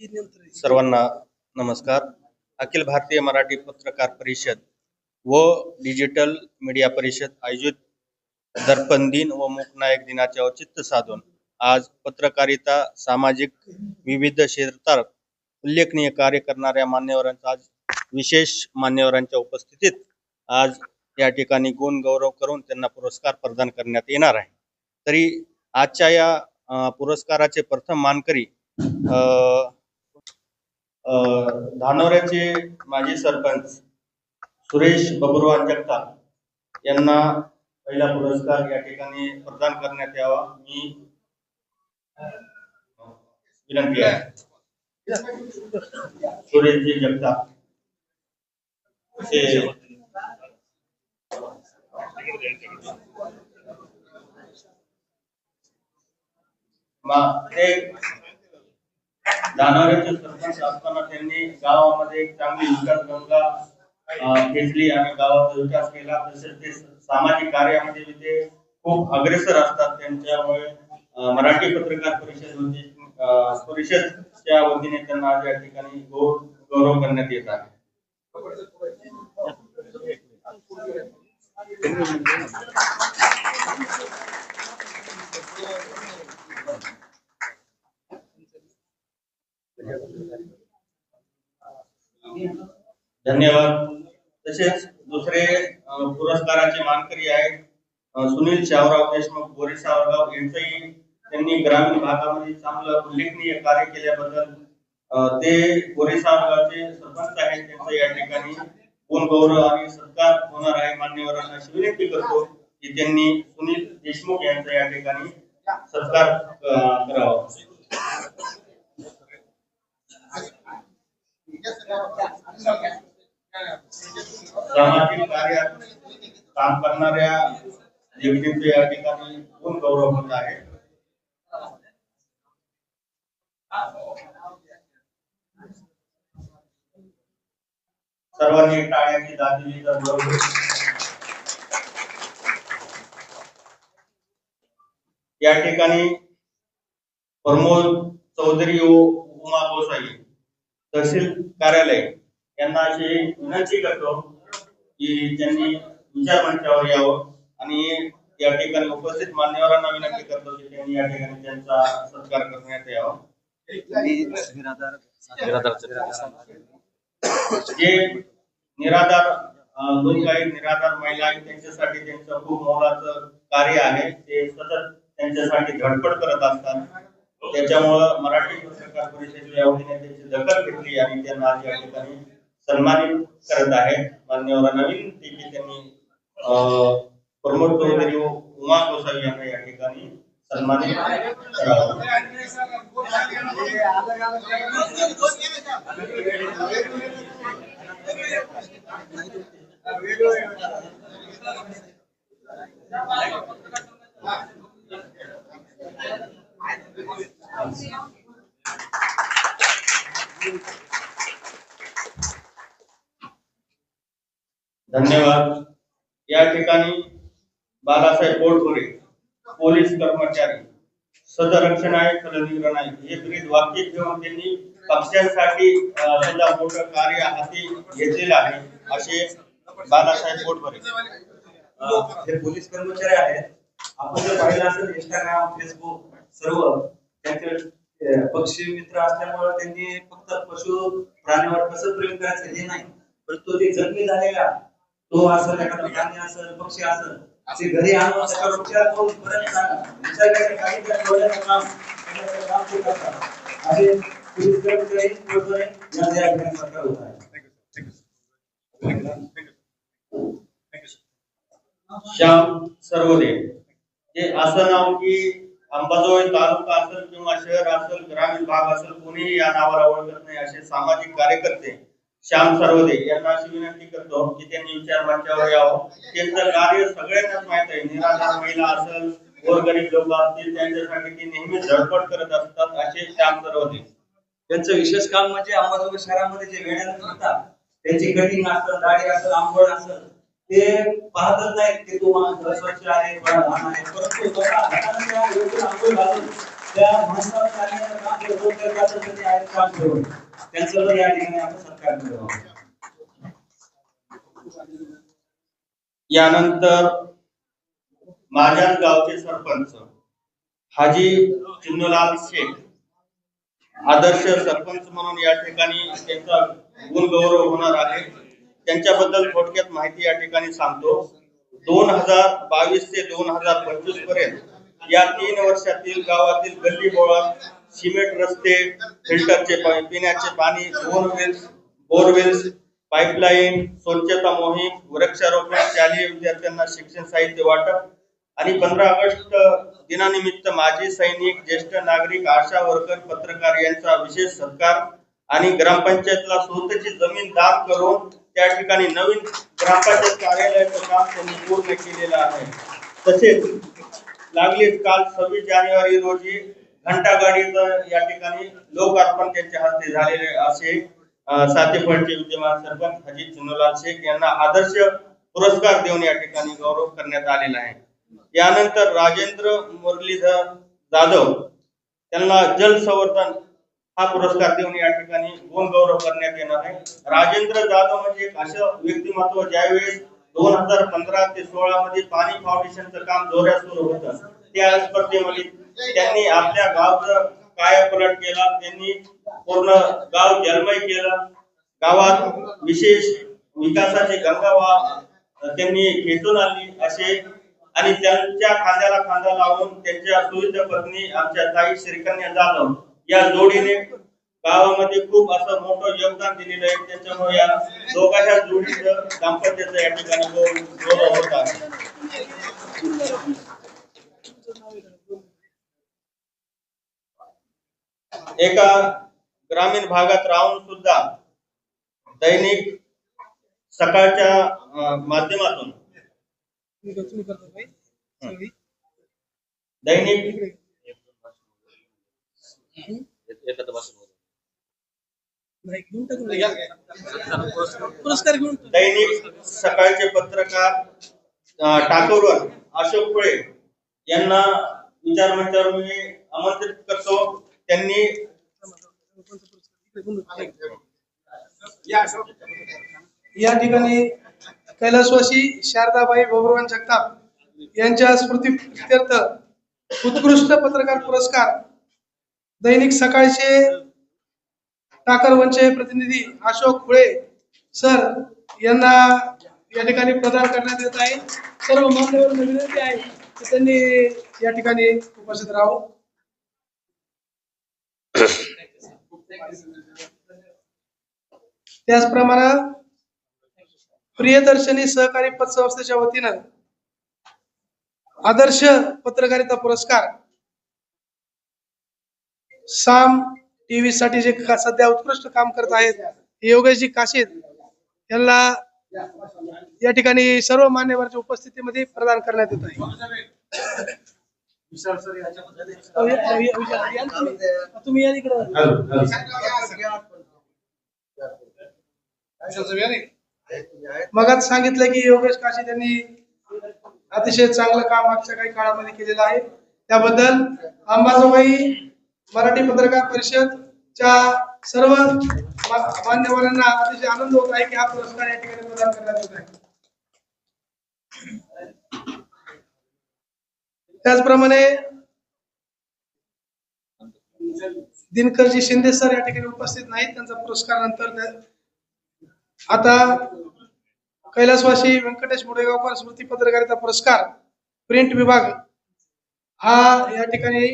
सर्वांना नमस्कार. अखिल भारतीय मराठी पत्रकार परिषद व डिजिटल मीडिया परिषद आयोजित दर्पण दिन व मूकनायक दिनाचे औचित्य साधून आज पत्रकारिता सामाजिक विविध क्षेत्रात उल्लेखनीय कार्य करणाऱ्या मान्यवरांचा आज विशेष मान्यवरांच्या उपस्थितीत आज या ठिकाणी गुण गौरव करून त्यांना पुरस्कार प्रदान करण्यात येणार आहे. तरी आजच्या या पुरस्काराचे प्रथम मानकरी धानोऱ्याचे माजी सरपंच सुरेश बबुरवान जगताप यांना पहिला पुरस्कार या ठिकाणी प्रदान करण्यात यावा. मी विनंती आहे. सुरेशजी जगताप. ते मा- ते सरपंच असताना त्यांनी गावामध्ये एक चांगली विकास गंगा घेतली आणि गावाचा विकास केला. तसेच ते सामाजिक कार्यामध्ये ते खूप अग्रेसर असतात. त्यांच्यामुळे मराठी पत्रकार परिषद म्हणजे, होती परिषदच्या वतीने त्यांना आज या ठिकाणी गौ- गौरव करण्यात येत आहे. धन्यवाद. तसेच दुसरे पुरस्काराचे मानकरी आहेत सुनील शावराव देशमुख बोरी सावरगाव यांचंही त्यांनी ग्रामीण भागामध्ये चांगलं उल्लेखनीय कार्य केल्याबद्दल ते बोरी सावरगावचे सरपंच आहेत त्यांचं या ठिकाणी. गुण गौरव आणि सत्कार होणार आहे मान्यवरांना अशी विनंती करतो की त्यांनी सुनील देशमुख यांचा या ठिकाणी सत्कार अं, करावा. सामाजिक कार्यात काम करणाऱ्या व्यक्तींचे या ठिकाणी गुण गौरव होत आहे. सर्वांनी टाळ्याची दादी या ठिकाणी प्रमोद चौधरी व उमा गोसाई तहसील कार्यालय यांना अशी विनंती करतो की त्यांनी विचार मंचावर यावं. आणि या ठिकाणी उपस्थित मान्यवरांना विनंती करतो की त्यांनी या ठिकाणी त्यांचा सत्कार करण्यात यावा. जे निराधार दोन काही निराधार महिला आहेत त्यांच्यासाठी त्यांचं खूप मोलाचं कार्य आहे. ते सतत त्यांच्यासाठी धडपड करत असतात. त्याच्यामुळं मराठी पत्रकार परिषदेच्या या वतीने त्यांची दखल घेतली आणि त्यांना आज या ठिकाणी सन्मानित करत आहेत मान्यवर नवीन देखील त्यांनी प्रमोद चौधरी व उमा गोसावी यांना या ठिकाणी सन्मानित करावं. धन्यवाद. या ठिकाणी बालासाहेब बोरपुरे पोलीस कर्मचारी सदरक्षण आहे खलनिग्रह आहे हे ब्रीद वाक्य घेऊन त्यांनी पक्ष्यांसाठी सुद्धा मोठं कार्य हाती घेतलेलं आहे असे बालासाहेब बोरपुरे हे पोलीस कर्मचारी आहेत. आपण जर पाहिलं असेल इंस्टाग्राम फेसबुक सर्व त्यांचे पक्षी मित्र असल्यामुळे त्यांनी फक्त पशु प्राण्यावर कसं प्रेम करायचं हे नाही. परंतु ते जखमी झालेला तो असेल एखादा प्राणी असेल पक्षी असेल असे घरी आणून त्याच्यावर उपचार करून परत सांगा निसर्गाचे काही त्या डोळ्याचं काम काम ते करतात. असे पोलीस कर्मचारी वगैरे या या ठिकाणी सरकार होत आहे. श्याम सर्वदे हे असं नाव की अंबाजोगाई तालुका असेल किंवा शहर असेल ग्रामीण भाग असेल कोणीही या नावाला ओळखत नाही असे सामाजिक कार्यकर्ते श्याम सर्वदे यांना अशी विनंती करतो की त्यांनी विचार मंचावर यावं. त्यांचं कार्य सगळ्यांनाच माहीत आहे. निराधार महिला असेल गोरगरीब लोक असतील त्यांच्यासाठी ते नेहमी धडपड करत असतात असे श्याम सर्वदे त्यांचं विशेष काम म्हणजे अंबाजोगाई शहरामध्ये जे वेळानं करतात त्यांची कटिंग असेल दाढी असेल आंबोळ असेल ते पाहतच नाहीत की तू माणूस स्वच्छ आहे लहान आहे. परंतु स्वतः त्या योग्य आंघोळ घालून त्या महाराष्ट्रात काम जे रोजगार असेल काम करून. त्यांचं या ठिकाणी आपण सत्कार करावा यानंतर माझ्याच गावचे सरपंच हाजी चिन्नूलाल शेख आदर्श सरपंच म्हणून या ठिकाणी त्यांचा गुणगौरव होणार आहे. त्यांच्याबद्दल थोडक्यात माहिती या ठिकाणी सांगतो. दोन हजार बावीस ते दोन हजार पंचवीसपर्यंत या तीन वर्षातील गावातील गल्ली बोळा सिमेंट रस्ते फिल्टरचे पिण्याचे पाणी बोरवेल्स बोरवेल्स पाईपलाईन स्वच्छता मोहीम वृक्षारोपण शालेय विद्यार्थ्यांना शिक्षण साहित्य वाटप. आणि पंधरा ऑगस्ट दिनानिमित्त माजी सैनिक ज्येष्ठ नागरिक आशा वर्कर पत्रकार यांचा विशेष सत्कार आणि ग्रामपंचायतला स्वतःची जमीन दान करून त्या ठिकाणी नवीन ग्रामपंचायत कार्यालयाचं काम त्यांनी पूर्ण केलेलं आहे. तसेच लागलीच काल सव्वीस जानेवारी रोजी घंटागाडीचं या ठिकाणी लोकार्पण त्यांच्या हस्ते झालेले असे सातेफळचे विद्यमान सरपंच अजित चुनलाल शेख यांना आदर्श पुरस्कार देऊन या ठिकाणी गौरव करण्यात आलेला आहे. यानंतर राजेंद्र मुरलीधर जाधव त्यांना जल संवर्धन हा पुरस्कार देऊन या ठिकाणी गुण गौरव करण्यात येणार आहे. राजेंद्र जाधव म्हणजे एक असं व्यक्तिमत्व ज्यावेळेस दोन हजार पंधरा ते सोळा मध्ये पाणी फाउंडेशनचं काम जोरात सुरू होतं त्या स्पर्धेमध्ये त्यांनी आपल्या गावचं कायापलट केला त्यांनी पूर्ण गाव जलमय केला. गावात विशेष विकासाची गंगा वा त्यांनी खेचून आणली असे. आणि त्यांच्या खांद्याला खांदा लावून त्यांच्या सुविध पत्नी आमच्या ताई श्रीकन्या जाधव या जोडीने गावामध्ये खूप असं मोठं योगदान दिलेलं आहे. त्याच्यामुळे या दोघांच्या जोडीचं दाम्पत्याचं या ठिकाणी होता होत आहे. एका ग्रामीण भागात राहून सुद्धा दैनिक सकाळच्या माध्यमातून दैनिक पुरस्कार घेऊन दैनिक सकाळचे पत्रकार टाकोरवर अशोक कुळे यांना विचार मंचावर मी आमंत्रित करतो. त्यांनी या ठिकाणी कैलासवासी शारदाबाई भगवान जगताप यांच्या स्मृतीप्रित्यर्थ उत्कृष्ट पत्रकार पुरस्कार दैनिक सकाळचे टाकरवनचे प्रतिनिधी अशोक खुळे सर यांना या ठिकाणी प्रदान करण्यात येत आहे. सर्व मान्यवर विनंती आहे की त्यांनी या ठिकाणी उपस्थित राहावं त्याचप्रमाणे प्रियदर्शनी सहकारी पतसंस्थेच्या वतीनं आदर्श पत्रकारिता पुरस्कार साम टीव्ही साठी जे सध्या उत्कृष्ट काम करत आहेत योगेशजी काशीद यांना या ठिकाणी सर्व मान्यवरच्या उपस्थितीमध्ये प्रदान करण्यात येत आहे. तुम्ही. या इकडं. मगाच सांगितलं की योगेश काशी त्यांनी अतिशय चांगलं काम मागच्या काही काळामध्ये केलेलं आहे. त्याबद्दल अंबाजोबाई मराठी पत्रकार परिषदच्या सर्व मा- मान्यवरांना अतिशय आनंद होत आहे की हा पुरस्कार या ठिकाणी प्रदान करण्यात येत आहे. त्याचप्रमाणे दिनकरजी शिंदे सर या ठिकाणी उपस्थित नाहीत. त्यांचा पुरस्कार नंतर आता कैलासवासी व्यंकटेश मुडेगावकर स्मृती पत्रकारिता पुरस्कार प्रिंट विभाग हा या ठिकाणी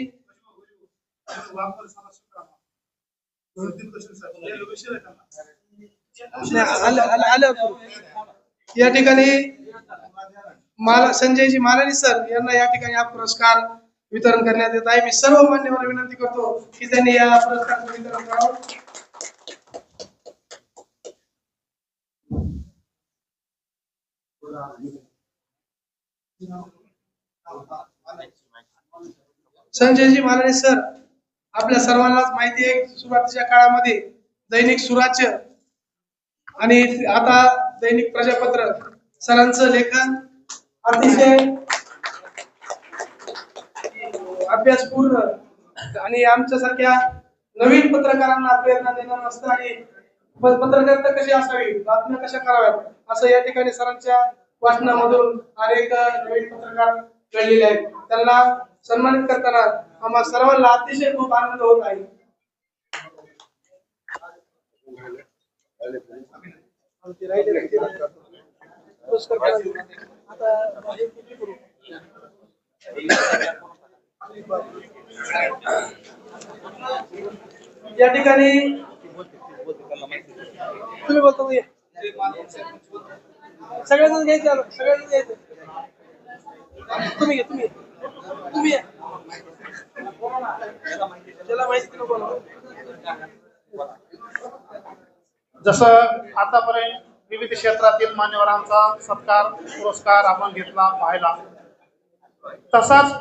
या ठिकाणी माला संजयजी मालानी सर यांना या ठिकाणी हा पुरस्कार वितरण करण्यात येत आहे. मी सर्व मान्यवर विनंती करतो की त्यांनी या पुरस्काराचं वितरण करावं. संजयजी मालानी सर आपल्या सर्वांनाच माहिती आहे सुरुवातीच्या काळामध्ये दैनिक सुराज्य आणि आता दैनिक प्रजापत्र सरांचं लेखन अतिशय अभ्यासपूर्ण आणि आमच्यासारख्या नवीन पत्रकारांना प्रेरणा देणार असतं आणि पत्रकारिता कशी असावी? बातम्या कशा कराव्यात? असं या ठिकाणी सरांच्या वाचनामधून अनेक नवीन पत्रकार घडलेले आहेत. त्यांना सन्मानित करताना आम्हा सर्वांना अतिशय खूप आनंद होत आहे. पुरस्कार? या ठिकाणी तुम्ही बोलतो सगळ्यांना घ्यायचं आलं सगळ्यांना घ्यायचं. तुम्ही घ्या तुम्ही तुम्ही त्याला माहिती नको जसं आतापर्यंत विविध क्षेत्रातील मान्यवरांचा सत्कार पुरस्कार आपण घेतला पाहिला तसाच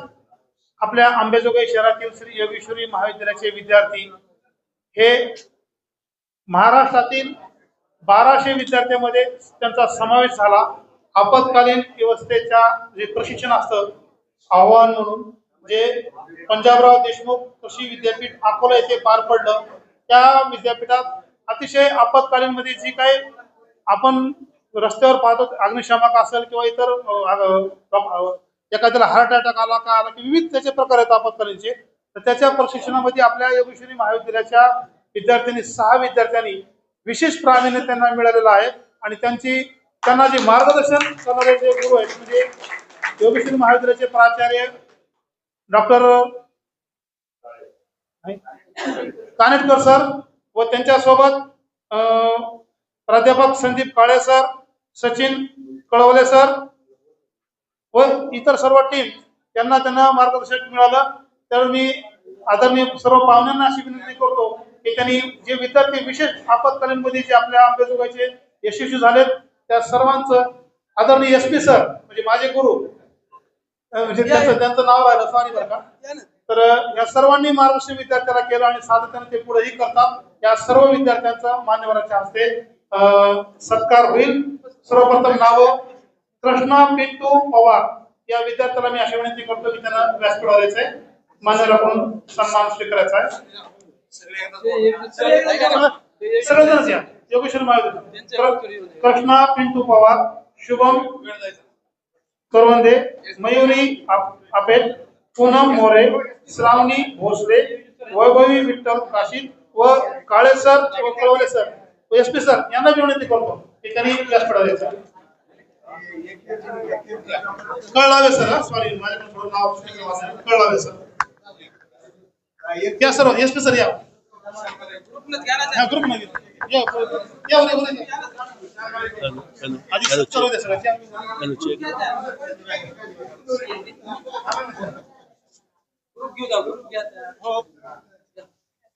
आपल्या आंबेजोगाई शहरातील श्री योगेश्वरी महाविद्यालयाचे विद्यार्थी हे महाराष्ट्रातील बाराशे विद्यार्थ्यांमध्ये त्यांचा समावेश झाला. आपत्कालीन व्यवस्थेच्या जे प्रशिक्षण असतं आव्हान म्हणून जे पंजाबराव देशमुख कृषी विद्यापीठ अकोला येथे पार पडलं त्या विद्यापीठात अतिशय आपत्कालीन मध्ये जी काही आपण रस्त्यावर पाहतो अग्निशामक असेल किंवा इतर एखाद्याला हार्ट अटॅक आला का आला की विविध त्याचे प्रकार आहेत आपत्कालीनचे तर त्याच्या प्रशिक्षणामध्ये आपल्या योगेश्वरी महाविद्यालयाच्या विद्यार्थ्यांनी सहा विद्यार्थ्यांनी विशेष प्रावीण्य त्यांना मिळालेलं आहे. आणि त्यांची त्यांना जे मार्गदर्शन करणारे जे गुरु आहेत म्हणजे योगेश्वरी महाविद्यालयाचे प्राचार्य डॉक्टर कानेटकर सर व त्यांच्यासोबत प्राध्यापक संदीप काळे सर सचिन कळवले सर व इतर सर्व टीम यांना त्यांना मार्गदर्शन मिळालं. तर मी आदरणीय सर्व पाहुण्यांना अशी विनंती करतो की त्यांनी जे विद्यार्थी विशेष आपत्कालीन मध्ये जे आपल्या अंबेजोगाईचे यशस्वी झालेत त्या सर्वांचं आदरणीय एस पी सर म्हणजे माझे गुरु म्हणजे त्यांचं त्यांचं नाव राहिलं सॉरी बरं का. तर या सर्वांनी मार्गदर्शन विद्यार्थ्याला केलं आणि सातत्याने ते पुढेही करतात. या सर्व विद्यार्थ्यांचा मान्यवरांच्या हस्ते सत्कार होईल. सर्वप्रथम नाव कृष्णा पिंटू पवार. या विद्यार्थ्याला मी अशी विनंती करतो की त्यांना व्यासपुरायचंय माझ्याला पण सन्मान स्वीकारायचा आहे. सगळेजणच या. योगेश्वर महाविद्यालय कृष्णा पिंटू पवार शुभम करवंदे मयुरी आप- आपेट पूनम मोरे श्रावणी भोसले वैभवी विठ्ठल काशीद व काळेसर व कळवले सर. व एस पी सर यांना मी विनंती करतो की त्यांनी व्यासपीठावर यायचं कळलावे सर सॉरी माझ्याकडे थोडं नाव चुकीचं वाचलं. कळलावे सर या सर एस पी सर या हा ग्रुपमध्ये या या उद्या उद्या या. आधी सर्व द्या सर या. हो. हो, बोला. मध्ये या. इथं.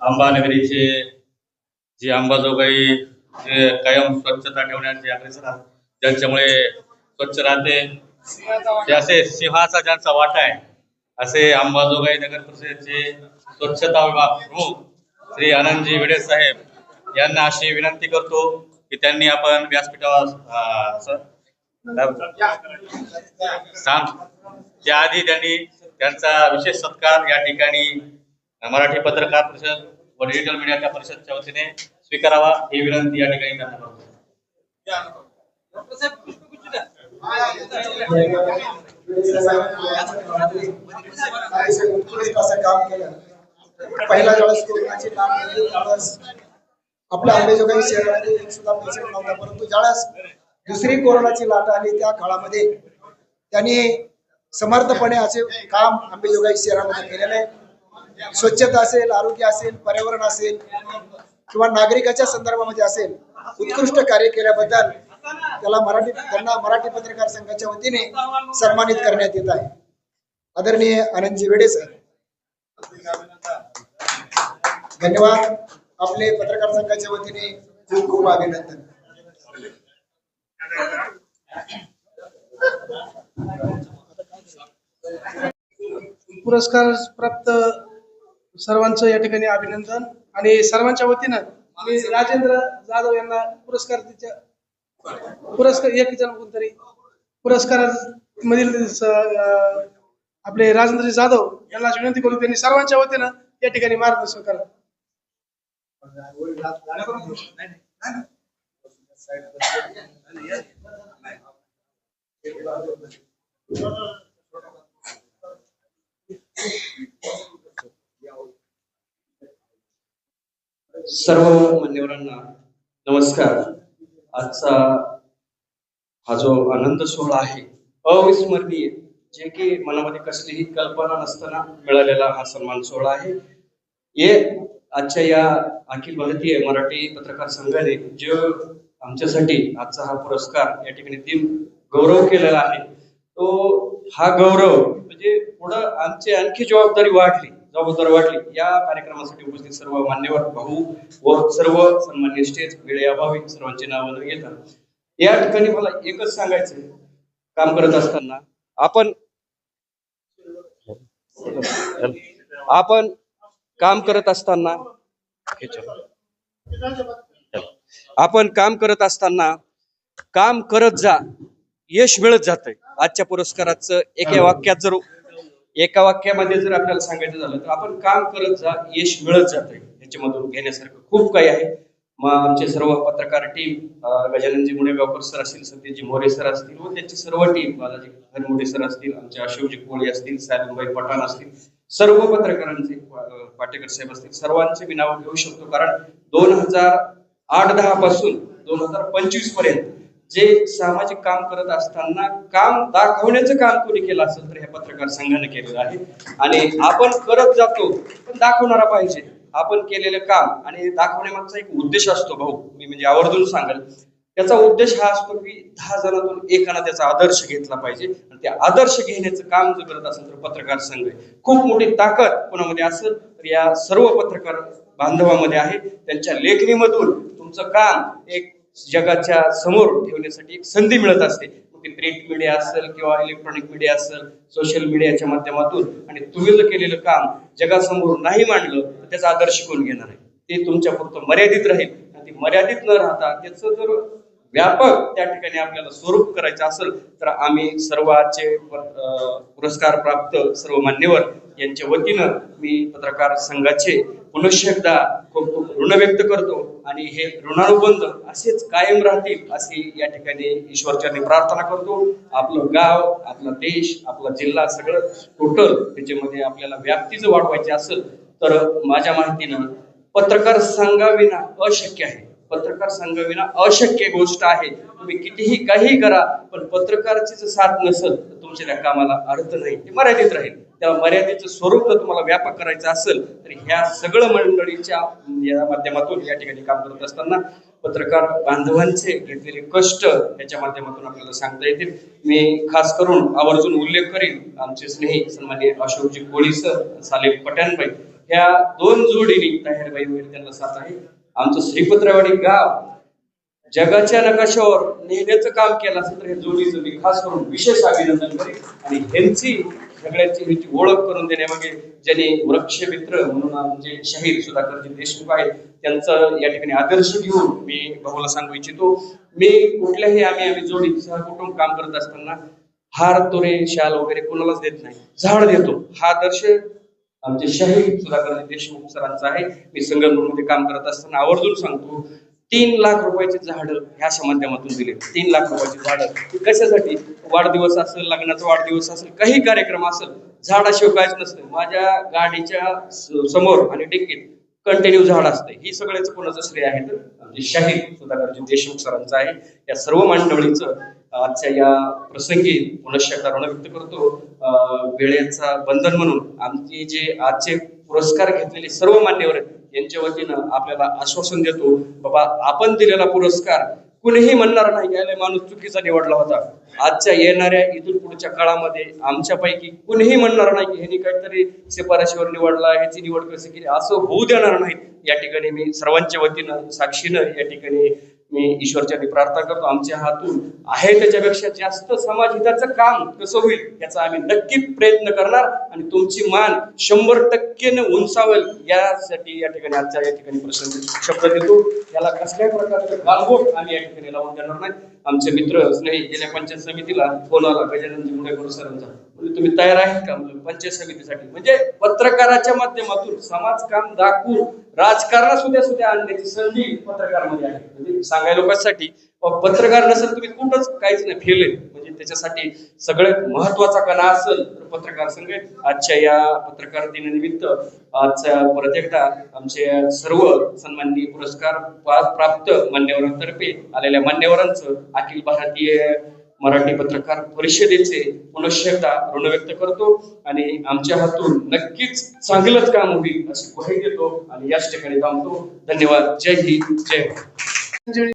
अंबानगरीचे जे अंबाजोगाई जे कायम स्वच्छता ठेवण्याचे अग्रेसर आहेत ज्यांच्यामुळे स्वच्छ राहते. ते असे सिंहाचा ज्यांचा वाटा आहे असे अंबाजोगाई नगर परिषदेचे स्वच्छता विभाग प्रमुख श्री आनंदजी विडे साहेब यांना अशी विनंती करतो की त्यांनी आपण व्यासपीठावर सांग. त्याआधी त्यांनी त्यांचा विशेष सत्कार या ठिकाणी मराठी पत्रकार परिषद व डिजिटल मीडियाच्या परिषदच्या वतीने स्वीकारावा ही विनंती या ठिकाणी काम केलं पहिला ज्यावेळेस कोरोनाची त्यावेळेस आपल्या अंबेजोगाई शहरामध्ये एक सुद्धा पेशंट नव्हता परंतु ज्यावेळेस दुसरी कोरोनाची लाट आली त्या काळामध्ये. त्यांनी समर्थपणे असे काम अंबेजोगाई शहरामध्ये केलेलं आहे. स्वच्छता असेल आरोग्य असेल पर्यावरण असेल किंवा नागरिकाच्या संदर्भामध्ये असेल उत्कृष्ट कार्य केल्याबद्दल त्याला मराठी त्यांना मराठी पत्रकार संघाच्या वतीने सन्मानित करण्यात येत आहे. आदरणीय आनंदजी वेडे सर. धन्यवाद. आपले पत्रकार संघाच्या वतीने खूप खूप अभिनंदन. पुरस्कार प्राप्त सर्वांचं या ठिकाणी अभिनंदन. आणि सर्वांच्या वतीनं मी राजेंद्र जाधव यांना पुरस्कार पुरस्कार एक जण कोणतरी पुरस्कार मधील आपले राजेंद्र जाधव यांना विनंती करू त्यांनी सर्वांच्या वतीनं या ठिकाणी मार्गदर्शन करा. सर्व मान्यवरांना नमस्कार. आजचा हा जो आनंद सोहळा आहे अविस्मरणीय जे की मनामध्ये कसलीही कल्पना नसताना मिळालेला हा सन्मान सोहळा आहे. हे आजच्या या अखिल भारतीय मराठी पत्रकार संघाने जो आमच्यासाठी आजचा हा पुरस्कार या ठिकाणी तीन गौरव केलेला आहे तो हा गौरव म्हणजे पुढं आमची आणखी जबाबदारी वाढली. जबाबदारी वाटली या कार्यक्रमासाठी उपस्थित सर्व मान्यवर भाऊ व सर्व सन्मान्य स्टेज वेळे अभावी सर्वांची नाव न घेता या ठिकाणी मला एकच सांगायचं काम करत असताना आपण आपण काम करत असताना आपण काम करत असताना काम करत जा यश मिळत जातंय. आजच्या पुरस्काराचं एका वाक्यात जर एका वाक्यामध्ये जर आपल्याला सांगायचं झालं तर आपण काम करत जा यश मिळत जातंय. याच्यामधून घेण्यासारखं खूप काही आहे. मग आमचे सर्व पत्रकार टीम गजाननजी मुडेगावकर सर असतील सत्यजी मोरे सर असतील व त्यांची सर्व टीम बालाजी हरमोडे सर असतील आमचे अशोकजी कोळी असतील सायलमबाई पठाण असतील सर्व पत्रकारांचे पाटेकर साहेब असतील सर्वांचे मी नाव घेऊ शकतो. कारण दोन हजार आठ दहा पासून दोन हजार पंचवीसपर्यंत जे सामाजिक काम करत असताना काम दाखवण्याचं काम कोणी केलं असेल तर ह्या पत्रकार संघाने केलेलं आहे. आणि आपण करत जातो पण दाखवणारा पाहिजे. आपण केलेलं काम आणि दाखवण्यामागचा एक उद्देश असतो भाऊ मी म्हणजे आवर्जून सांगेल. त्याचा उद्देश हा असतो की दहा जणांतून एकानं त्याचा आदर्श घेतला पाहिजे. आणि त्या आदर्श घेण्याचं काम जर करत असेल तर पत्रकार संघ आहे. खूप मोठी ताकद कोणामध्ये असेल तर या सर्व पत्रकार बांधवामध्ये आहे. त्यांच्या लेखणीमधून तुमचं काम एक जगाच्या समोर ठेवण्यासाठी एक संधी मिळत असते. मग ती प्रिंट मीडिया असेल किंवा इलेक्ट्रॉनिक मीडिया असेल सोशल मीडियाच्या माध्यमातून. आणि तुम्ही जर केलेलं काम जगासमोर नाही मांडलं तर त्याचा आदर्श कोण घेणार आहे? ते तुमच्या पुरतं मर्यादित राहील. आणि ते मर्यादित न राहता त्याचं जर व्यापक त्या ठिकाणी आपल्याला स्वरूप करायचं असेल तर आम्ही सर्वांचे पुरस्कार प्राप्त सर्व मान्यवर यांच्या वतीनं मी पत्रकार संघाचे पुनश्च एकदा खूप ऋण व्यक्त करतो आणि हे ऋणानुबंध असेच कायम राहतील अशी या ठिकाणी ईश्वरच्याने प्रार्थना करतो. आपलं गाव आपला देश आपला जिल्हा सगळं टोटल त्याच्यामध्ये आपल्याला व्याप्ती जर वाढवायची असेल तर माझ्या माहितीनं पत्रकार संघाविना अशक्य आहे. पत्रकार संघाविना अशक्य गोष्ट आहे. तुम्ही कितीही काही करा पण पत्रकाराची जर साथ नसेल तर तुमच्या त्या कामाला अर्थ नाही. ते मर्यादित राहील. त्या मर्यादेचं स्वरूप जर तुम्हाला व्यापक करायचं असेल तर ह्या सगळं मंडळीच्या या माध्यमातून या ठिकाणी काम करत असताना पत्रकार बांधवांचे घेतलेले कष्ट याच्या माध्यमातून आपल्याला सांगता येतील. मी खास करून आवर्जून उल्लेख करीन आमचे स्नेही सन्मान्य अशोकजी कोळी सर सालेम पठाणबाई ह्या दोन जोडीने ताहेरबाई वगैरे त्यांना साथ आहे. आमचं श्रीपत्रवाडी गाव जगाच्या नकाशावर नेण्याचं काम केलं असेल तर हे जोडीचं मी खास करून विशेष अभिनंदन करेन. आणि ह्यांची सगळ्यांची ह्याची ओळख करून देण्यामागे म्हणजे ज्याने वृक्ष मित्र म्हणून आमचे शाहीर सुधाकरजी देशमुख आहेत त्यांचं या ठिकाणी आदर्श घेऊन मी भाऊला सांगू इच्छितो. मी कुठल्याही आम्ही आम्ही जोडी सहकुटुंब काम करत असताना हार तोरे शाल वगैरे कोणालाच देत नाही. झाड देतो. हा आदर्श आमचे शाहीर सुधाकरजी देशमुख सरांचा आहे. मी संगमपूरमध्ये काम करत असताना आवर्जून सांगतो तीन लाख रुपयाची झाडं ह्या माध्यमातून दिले. तीन लाख रुपयाची झाडं. कशासाठी? वाढदिवस असेल लग्नाचा वाढदिवस असेल काही कार्यक्रम असेल झाडाशिवाय काहीच नसतं. माझ्या गाडीच्या समोर आणि डिक्कीत कंटिन्यू झाड असते. ही सगळ्याच कोणाचं श्रेय आहे? तर आमचे शाहीर सुधाकरजी देशमुख सरांचं आहे. या सर्व मंडळीचं आजच्या या प्रसंगी पुनश्च करुणा व्यक्त करतो. अं, वेळेचा बंधन म्हणून आमचे जे आजचे पुरस्कार घेतलेले सर्व मान्यवर यांच्या वतीनं आपल्याला आश्वासन देतो बाबा आपण दिलेला पुरस्कार कुणीही म्हणणार नाही यायला माणूस चुकीचा निवडला होता. आजच्या येणाऱ्या इथून पुढच्या काळामध्ये आमच्यापैकी कुणीही म्हणणार नाही की ह्यानी काहीतरी शिफारशीवर निवडला ह्याची निवड कशी केली असं होऊ देणार नाही या ठिकाणी मी सर्वांच्या वतीनं साक्षीनं या ठिकाणी मी ईश्वरच्या प्रार्थना करतो आमच्या हातून आहे त्याच्यापेक्षा जास्त समाज हिताचं काम कसं होईल याचा आम्ही नक्की प्रयत्न करणार आणि तुमची मान शंभर टक्केनं उंचावेल यासाठी या ठिकाणी आजच्या या ठिकाणी प्रसंग शब्द देतो. याला कसल्याही प्रकारचं गालबोट आम्ही या ठिकाणी लावून देणार नाही. आमचे मित्र स्नेही गेल्या पंचायत समितीला फोन आला गजाननजी मुंडेकर सरांचा. म्हणजे तुम्ही तयार आहेत का? म्हणलं पंचायत समितीसाठी. म्हणजे पत्रकाराच्या माध्यमातून समाज काम दाखवून राजकारणात सुद्धा सुद्धा आणण्याची संधी पत्रकारमध्ये आहे. म्हणजे सांगाय लोकांसाठी पत्रकार नसेल तुम्ही कुठंच काहीच नाही फेल म्हणजे त्याच्यासाठी सगळ्यात महत्त्वाचा कणा असेल तर पत्रकार संघ आजच्या या पत्रकार दिनानिमित्त आजच्या परत एकदा आमचे सर्व सन्माननीय पुरस्कार प्राप्त मान्यवरांतर्फे आलेल्या मान्यवरांचं अखिल भारतीय मराठी पत्रकार परिषदेचे पुनश्च एकदा ऋण व्यक्त करतो आणि आमच्या हातून नक्कीच चांगलंच काम होईल अशी ग्वाही देतो आणि याच ठिकाणी थांबतो. धन्यवाद. जय हिंद. जय